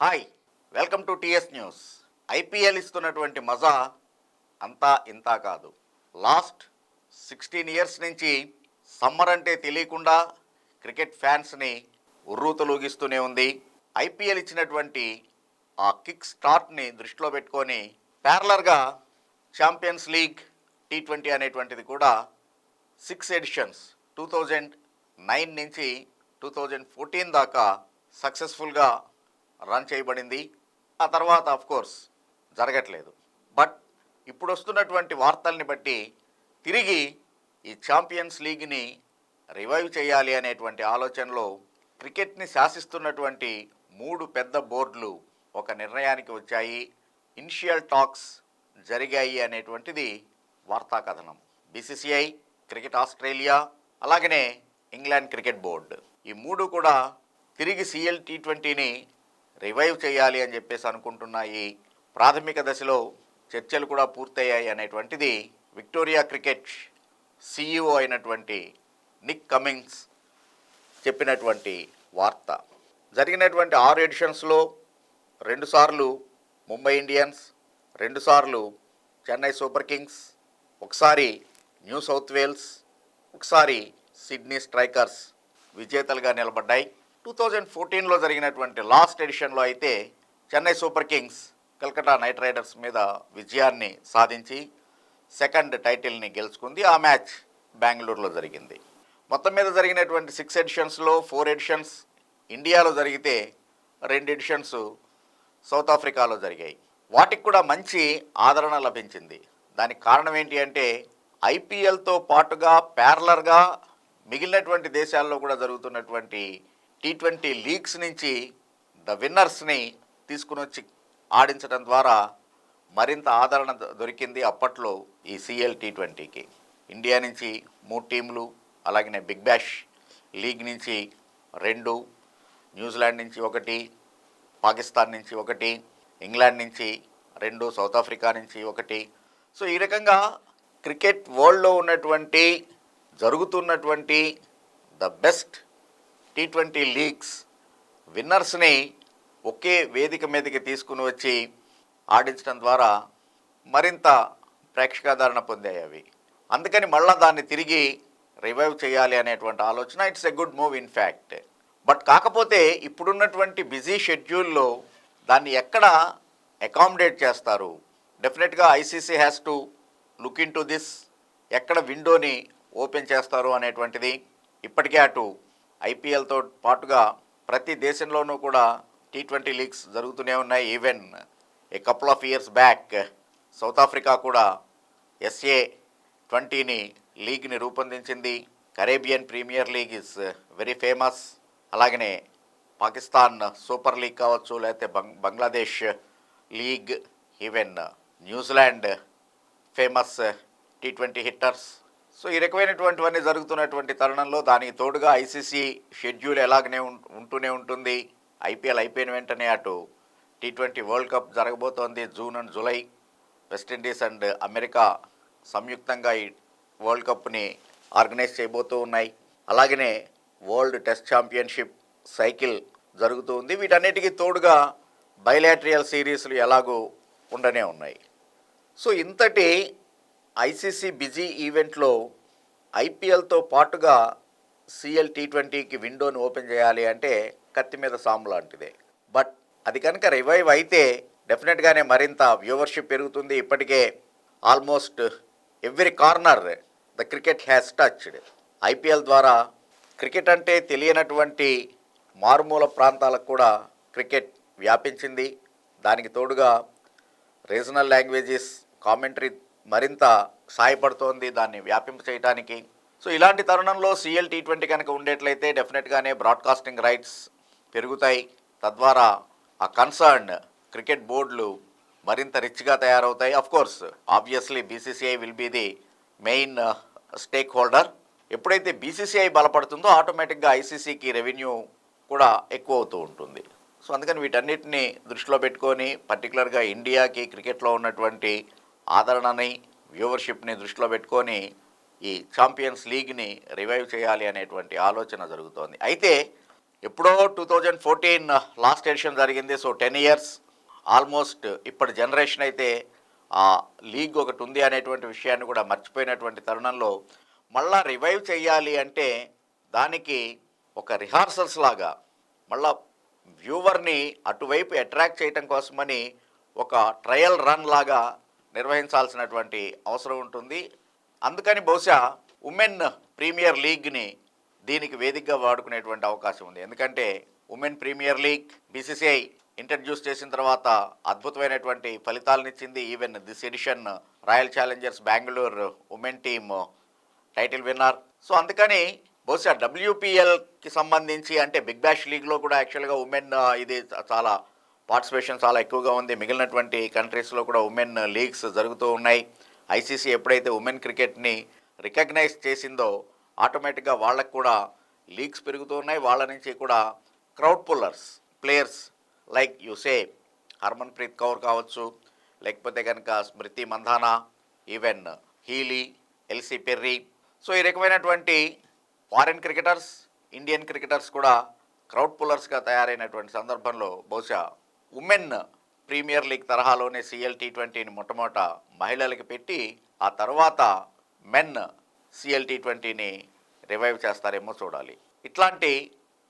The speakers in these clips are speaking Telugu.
Hi welcome to TS news. IPL ఇస్తున్నటువంటి మజా అంతా ఇంతా కాదు. లాస్ట్ సిక్స్టీన్ ఇయర్స్ నుంచి సమ్మర్ అంటే తెలియకుండా క్రికెట్ ఫ్యాన్స్ని ఉర్రూతలూగిస్తూనే ఉంది. ఐపీఎల్ ఇచ్చినటువంటి ఆ కిక్ స్టార్ట్ని దృష్టిలో పెట్టుకొని ప్యారలర్గా ఛాంపియన్స్ లీగ్ టీ ట్వంటీ అనేటువంటిది కూడా six editions two thousand nine నుంచి టూ థౌజండ్ ఫోర్టీన్ దాకా సక్సెస్ఫుల్గా రన్ చేయబడింది. ఆ తర్వాత ఆఫ్ కోర్స్ జరగట్లేదు. బట్ ఇప్పుడు వస్తున్నటువంటి వార్తల్ని బట్టి తిరిగి ఈ ఛాంపియన్స్ లీగ్ని రివైవ్ చేయాలి అనేటువంటి ఆలోచనలో క్రికెట్ని శాసిస్తున్నటువంటి మూడు పెద్ద బోర్డులు ఒక నిర్ణయానికి వచ్చాయి. ఇనిషియల్ టాక్స్ జరిగాయి అనేటువంటిది వార్తా కథనం బీసీసీఐ క్రికెట్ ఆస్ట్రేలియా అలాగనే ఇంగ్లాండ్ క్రికెట్ బోర్డు ఈ మూడు కూడా తిరిగి సిఎల్ టీ ట్వంటీని రివైవ్ చేయాలి అని చెప్పేసి అనుకుంటున్నాయి ప్రాథమిక దశలో చర్చలు కూడా పూర్తయ్యాయి అనేటువంటిది విక్టోరియా క్రికెట్ సీఈఓ అయినటువంటి నిక్ కమింగ్స్ చెప్పినటువంటి వార్త. జరిగినటువంటి ఆరు ఎడిషన్స్లో రెండుసార్లు ముంబై ఇండియన్స్ రెండుసార్లు చెన్నై సూపర్ కింగ్స్ ఒకసారి న్యూ సౌత్ వేల్స్ ఒకసారి సిడ్నీ స్ట్రైకర్స్ విజేతలుగా నిలబడ్డాయి. టూ థౌజండ్ ఫోర్టీన్లో జరిగినటువంటి లాస్ట్ ఎడిషన్లో అయితే Chennai Super Kings Calcutta Knight Riders మీద విజయాన్ని సాధించి సెకండ్ టైటిల్ని గెలుచుకుంది. ఆ మ్యాచ్ బెంగళూరులో జరిగింది. మొత్తం మీద జరిగినటువంటి సిక్స్ ఎడిషన్స్లో ఫోర్ ఎడిషన్స్ ఇండియాలో జరిగితే రెండు ఎడిషన్స్ సౌత్ ఆఫ్రికాలో జరిగాయి. వాటికి కూడా మంచి ఆదరణ లభించింది. దానికి కారణం ఏంటి అంటే ఐపీఎల్తో పాటుగా ప్యారలర్గా మిగిలినటువంటి దేశాల్లో కూడా జరుగుతున్నటువంటి టీ ట్వంటీ లీగ్స్ నుంచి ద విన్నర్స్ని తీసుకుని వచ్చి ఆడించడం ద్వారా మరింత ఆదరణ దొరికింది అప్పట్లో ఈ సిఎల్ టీ ట్వంటీకి ఇండియా నుంచి మూడు టీంలు అలాగనే బిగ్ బ్యాష్ లీగ్ నుంచి రెండు న్యూజిలాండ్ నుంచి ఒకటి పాకిస్తాన్ నుంచి ఒకటి ఇంగ్లాండ్ నుంచి రెండు సౌత్ ఆఫ్రికా నుంచి ఒకటి. సో ఈ రకంగా క్రికెట్ వరల్డ్లో ఉన్నటువంటి జరుగుతున్నటువంటి the best T twenty leagues విన్నర్స్ని ఒకే వేదిక మీదకి తీసుకుని వచ్చి ఆడించడం ద్వారా మరింత ప్రేక్షకాదరణ పొందాయి అవి. అందుకని మళ్ళా దాన్ని తిరిగి రివైవ్ చేయాలి అనేటువంటి ఆలోచన. It's a good move in fact but కాకపోతే ఇప్పుడున్నటువంటి బిజీ షెడ్యూల్లో దాన్ని ఎక్కడ అకామిడేట్ చేస్తారు? డెఫినెట్గా ICC has to look into this ఎక్కడ విండోని ఓపెన్ చేస్తారు అనేటువంటిది ఇప్పటికే అటు ఐపీఎల్తో పాటుగా ప్రతి దేశంలోనూ కూడా టీ ట్వంటీ లీగ్స్ జరుగుతూనే ఉన్నాయి. Even a couple of years back South Africa కూడా ఎస్ఏ ట్వంటీని లీగ్ని రూపొందించింది. Caribbean premier league is very famous అలాగనే పాకిస్తాన్ సూపర్ లీగ్ కావచ్చు లేకపోతే Bang Bangladesh league even New Zealand famous T twenty hitters so ఈ రకమైనటువంటివన్నీ జరుగుతున్నటువంటి తరుణంలో దానికి తోడుగా ఐసీసీ షెడ్యూల్ ఎలాగనే ఉంటూనే ఉంటుంది. ఐపీఎల్ అయిపోయిన వెంటనే అటు టీ ట్వంటీ వరల్డ్ కప్ జరగబోతోంది June and July. West Indies and America సంయుక్తంగా ఈ వరల్డ్ కప్ని ఆర్గనైజ్ చేయబోతూ ఉన్నాయి. అలాగనే వరల్డ్ టెస్ట్ ఛాంపియన్షిప్ సైకిల్ జరుగుతూ ఉంది వీటన్నిటికీ తోడుగా బయలాట్రియల్ సిరీస్లు ఎలాగూ ఉండనే ఉన్నాయి. సో ఇంతటి ఐసీసీ బిజీ ఈవెంట్లో ఐపీఎల్తో పాటుగా సిఎల్ టీ ట్వంటీకి విండోని ఓపెన్ చేయాలి అంటే కత్తి మీద సాము లాంటిదే. బట్ అది కనుక రివైవ్ అయితే డెఫినెట్గానే మరింత వ్యూవర్షిప్ పెరుగుతుంది. ఇప్పటికే almost every corner the cricket has touched. IPL ద్వారా క్రికెట్ అంటే తెలియనటువంటి మారుమూల ప్రాంతాలకు కూడా క్రికెట్ వ్యాపించింది. దానికి తోడుగా రీజనల్ లాంగ్వేజెస్ కామెంటరీ మరింత సహాయపడుతోంది దాన్ని వ్యాపింప చేయడానికి సో ఇలాంటి తరుణంలో సిఎల్ టీ ట్వంటీ కనుక ఉండేట్లయితే డెఫినెట్గానే బ్రాడ్కాస్టింగ్ రైట్స్ పెరుగుతాయి. తద్వారా ఆ కన్సర్న్ క్రికెట్ బోర్డులు మరింత రిచ్గా తయారవుతాయి. Of course obviously BCCI will be the main stakeholder ఎప్పుడైతే బీసీసీఐ బలపడుతుందో ఆటోమేటిక్గా ఐసీసీకి రెవెన్యూ కూడా ఎక్కువ అవుతూ ఉంటుంది. సో అందుకని వీటన్నిటిని దృష్టిలో పెట్టుకొని పర్టికులర్గా ఇండియాకి క్రికెట్లో ఉన్నటువంటి ఆదరణని వ్యూవర్షిప్ని దృష్టిలో పెట్టుకొని ఈ ఛాంపియన్స్ లీగ్ని రివైవ్ చేయాలి అనేటువంటి ఆలోచన జరుగుతోంది. అయితే ఎప్పుడో two thousand fourteen last edition జరిగింది. సో టెన్ ఇయర్స్ ఆల్మోస్ట్ ఇప్పటి జనరేషన్ అయితే ఆ లీగ్ ఒకటి ఉంది అనేటువంటి విషయాన్ని కూడా మర్చిపోయినటువంటి తరుణంలో మళ్ళా రివైవ్ చేయాలి అంటే దానికి ఒక రిహార్సల్స్ లాగా మళ్ళా వ్యూవర్ని అటువైపు అట్రాక్ట్ చేయటం కోసమని ఒక ట్రయల్ రన్ లాగా నిర్వహించాల్సినటువంటి అవసరం ఉంటుంది. అందుకని బహుశా ఉమెన్ ప్రీమియర్ లీగ్ని దీనికి వేదికగా వాడుకునేటువంటి అవకాశం ఉంది. ఎందుకంటే women premier league BCCI introduce చేసిన తర్వాత అద్భుతమైనటువంటి ఫలితాలనిచ్చింది even this edition Royal Challengers Bengaluru women team title winner. So అందుకని బహుశా డబ్ల్యూపీఎల్కి సంబంధించి అంటే బిగ్ బ్యాష్ లీగ్లో కూడా యాక్చువల్గా ఉమెన్ ఇది చాలా పార్టిసిపేషన్ చాలా ఎక్కువగా ఉంది. మిగిలినటువంటి కంట్రీస్లో కూడా ఉమెన్ లీగ్స్ జరుగుతూ ఉన్నాయి. ఐసీసీ ఎప్పుడైతే ఉమెన్ క్రికెట్ని రికగ్నైజ్ చేసిందో ఆటోమేటిక్గా వాళ్ళకు కూడా లీగ్స్ పెరుగుతూ ఉన్నాయి. వాళ్ళ నుంచి కూడా crowd pullers players like you say Harmanpreet Kaur కావచ్చు లేకపోతే కనుక Smriti Mandhana even Healy Ellyse Perry. So ఈ రకమైనటువంటి ఫారిన్ క్రికెటర్స్ ఇండియన్ క్రికెటర్స్ కూడా క్రౌడ్ పుల్లర్స్గా తయారైనటువంటి సందర్భంలో బహుశా ఉమెన్ ప్రీమియర్ లీగ్ తరహాలోనే సిఎల్ టీ ట్వంటీని మొట్టమొదట మహిళలకి పెట్టి ఆ తర్వాత మెన్ సిఎల్ టీ ట్వంటీని రివైవ్ చేస్తారేమో చూడాలి. ఇట్లాంటి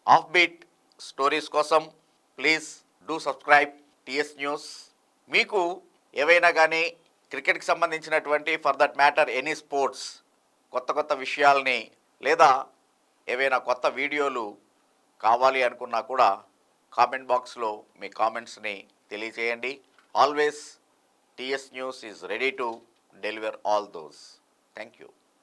ఆఫ్ బీట్ స్టోరీస్ కోసం please do subscribe TS news మీకు ఏవైనా కానీ క్రికెట్కి సంబంధించినటువంటి for that matter any sports కొత్త కొత్త విషయాల్ని లేదా ఏవైనా కొత్త వీడియోలు కావాలి అనుకున్నా కూడా కామెంట్ బాక్స్లో మీ కామెంట్స్ని తెలియచేయండి always TS news is ready to deliver all those. Thank you